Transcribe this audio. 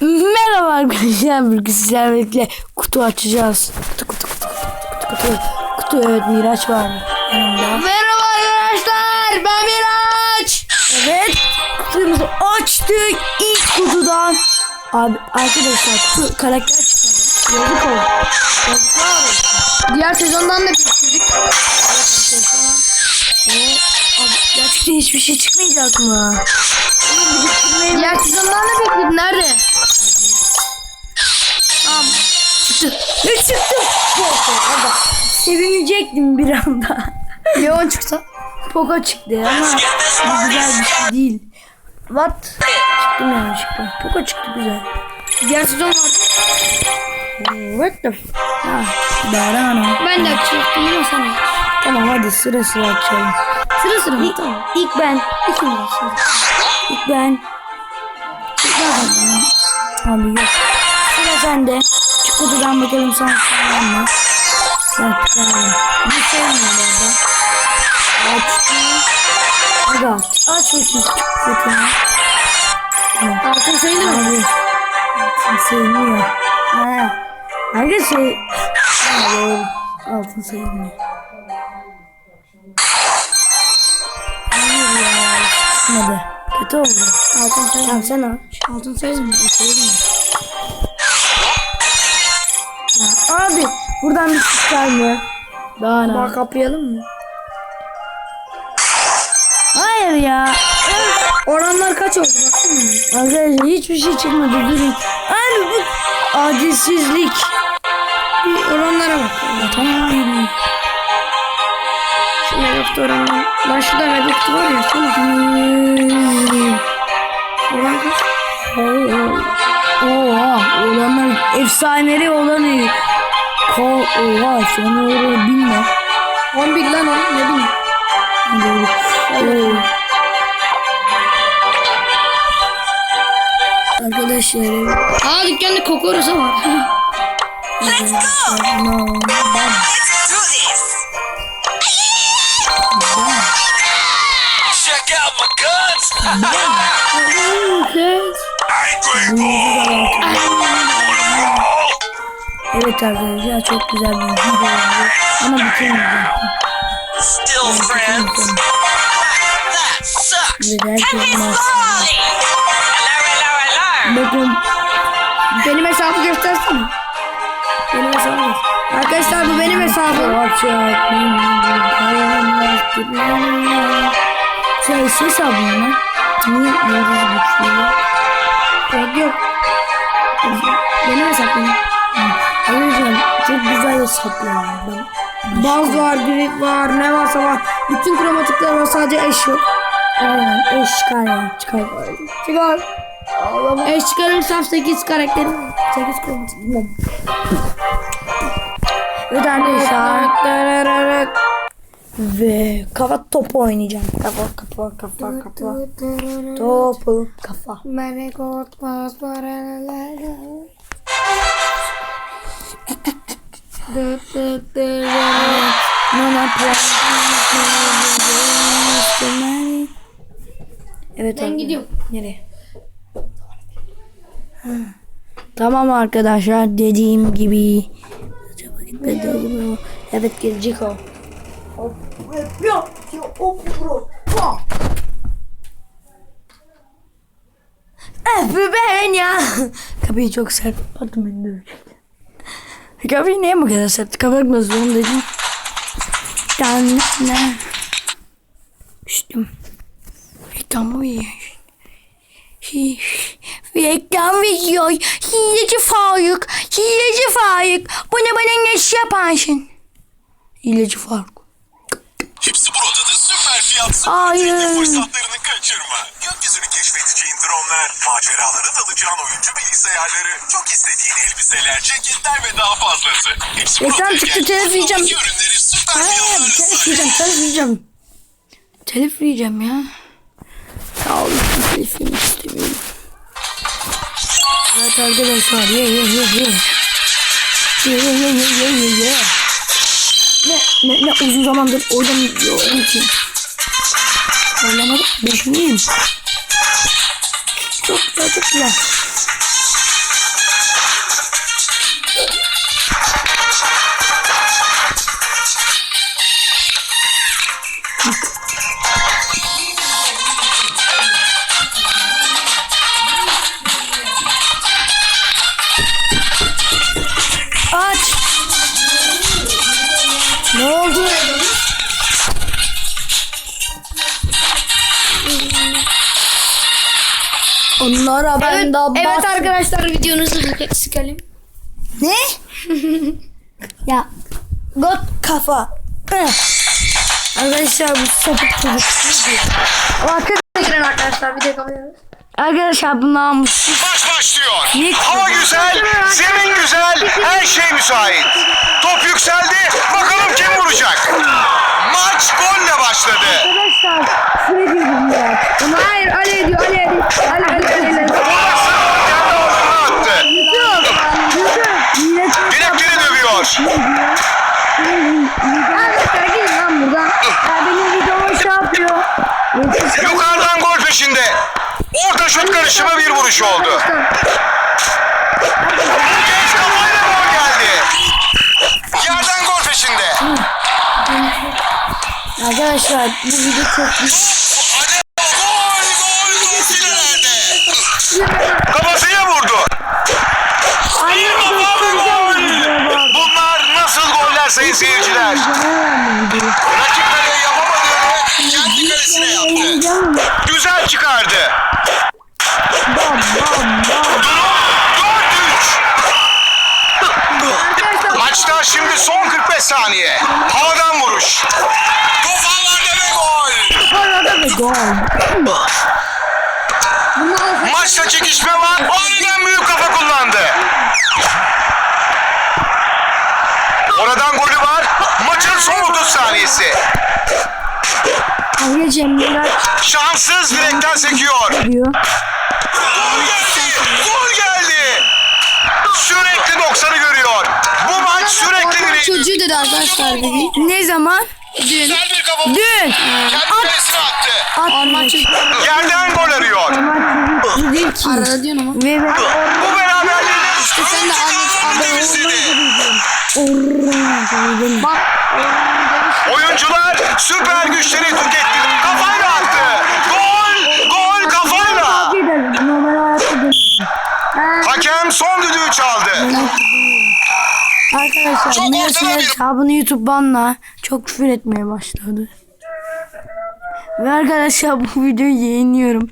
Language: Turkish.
Merhaba arkadaşlar. Bugün sizlerle birlikte kutu açacağız. Kutu kutu kutu kutu kutu. Kutu evet Miraç var yanımda. Merhaba arkadaşlar ben Miraç. Evet kutumuzu açtık ilk kutudan. Abi arkadaşlar kutu karakter çıkardı. Yazık oldu. Yazıklar olsun. Diğer sezondan da bitirdik. Abi gerçekten hiçbir şey çıkmayacak mı? Diğer sezondan da bitirdik. Aga. Sevinecektim bir anda. Leon çıksa. Poco çıktı ama bu güzel bir şey değil. What? Çıktım yanlışlıkla. Poco çıktı güzel. Diğer sezon vardı. What the f- Ha, Darana. Ben de açacaktım ama sen aç. Tamam hadi sıra sıra açalım. Sıra sıra mı? İlk, Tamam. ilk ben. İkimiz açalım. İlk ben. İlk ben. Abi yok. Sıra sende. Çık kutudan bakalım sana çıkar mı? Ben çıkarım. Bir mi bu arada? Açtım. Aga aç bakayım. Tamam. Altın sayılır mı? Abi. Altın sayılmıyor. Ha. Hangi şey? Ha, doğru. Altın sayılmıyor. Hayır ya. Çıkmadı. Kötü oldu. Altın sayılır Tamam sen aç. Altın sayılır mı? Ya abi buradan bir çıkar mı? Daha ne? Bak kapayalım mı? Hayır ya. Oranlar kaç oldu baksana. Arkadaşlar hiçbir şey çıkmadı. Durun. Abi bu adilsizlik. Bir oranlara bak. Tamam. Şu Megakutu oranı. Lan şurada Megakutu var ya. Sana. Oran kaç? Oha. Olanlar efsaneleri olanı. Ko Oha. Sonra orayı bilme. 11 lan o. Ne bileyim. Oo. Arkadaşlar. Aa dükkanda kokorosa var. No. Bam. Check out my guns! Angry! Evet arkadaşlar çok güzel bir video oldu. Ama bitirmeyeceğim. Still friends? That sucks! Bakın Benim hesabı göstersene. Benim hesabı. Arkadaşlar bu benim hesabım. Şey ses abim lan. Niye yıldız güçlü? Yok yok. Benim hesabım. Hesap ya. Ben Baz var, grip var, ne varsa var. Bütün kromatikler var sadece eş yok. Aynen eş çıkar ya çıkar. Çıkar. Eş çıkarırsam 8 karakterim var. 8 kromatik. Evet arkadaşlar. Ve kafa topu oynayacağım. Kafa kafa kafa kafa. Topu kafa. Beni korkmaz paralar. Evet Ben abi. gidiyorum. Nereye? Ha. Tamam arkadaşlar dediğim gibi. Acaba gitmedi acaba? Evet gelecek o. Öpü ben ya. Kapıyı çok sert kapattım beni dövecekti. Kapıyı niye bu kadar sert kapatmak zorundaydım? Tanrı. Düştüm. Reklam veriyor. Reklam veriyor. Hileci Faruk. Hileci Faruk. Bunu bana nasıl yaparsın? Hileci Faruk. Hepsi burada da süper fiyat Hayır. fırsatlarını kaçırma. Dronlar, maceralara dalacağın oyuncu bilgisayarları, çok istediğin elbiseler, ceketler ve daha fazlası. Burada. çıktı, telif yiyeceğim. ürünleri süper Hayır, fiyatlarla telif sahip. yiyeceğim, telif yiyeceğim. Telif yiyeceğim ya. Sağ olun, telif yemek istemiyorum. Evet arkadaşlar, ye ye ye ye. Ye ye ye ye ye ye ye. Ne, ne, ne uzun zamandır oynamıyorum ki. Oynamadım, beşiniyim. Çok güzel, çok. Onlara ben Evet, de evet bas- arkadaşlar videonuzu sık- sıkalım. Ne? ya got kafa. Arkadaşlar bu sapık çocuk. Arkadaşlar, arkadaşlar bir de kapatıyoruz. arkadaşlar bu namussuz. Maç başlıyor. Niye- Hava güzel, zemin güzel, her şey müsait. Top yükseldi, bakalım kim vuracak. Maç golle başladı. Arkadaşlar ediyorum ya. Hayır Ali ediyor Ali ediyor. Peşinde. Orta şut karışımı bir vuruş oldu. Genç kafayla gol geldi. Yerden gol peşinde. Arkadaşlar bu video çok Hadi Gol. Maçta çekişme var. Aniden büyük kafa kullandı. Oradan golü var. Maçın son 30 saniyesi. Arkadaşlar Cemre'ler Şanssız direkten sekiyor. Gol geldi. Gol geldi. Sürekli 90'ı görüyor. Bu maç sürekli direği. Çocuğu dedi arkadaşlar dedi. Ne zaman? Dün. Güzel bir kafa. Dün. Kendi kalesine attı. Atmaç. Yerden gol arıyor. Değil ki. Arada diyorsun ama. Ve ben Bu beraberliğini sen de oraya Bak. Oyuncular süper güçleri tüketti. Kafayla attı. Arkadaşlar bir- hesabını YouTube banla çok küfür etmeye başladı. Ve arkadaşlar bu videoyu yayınlıyorum.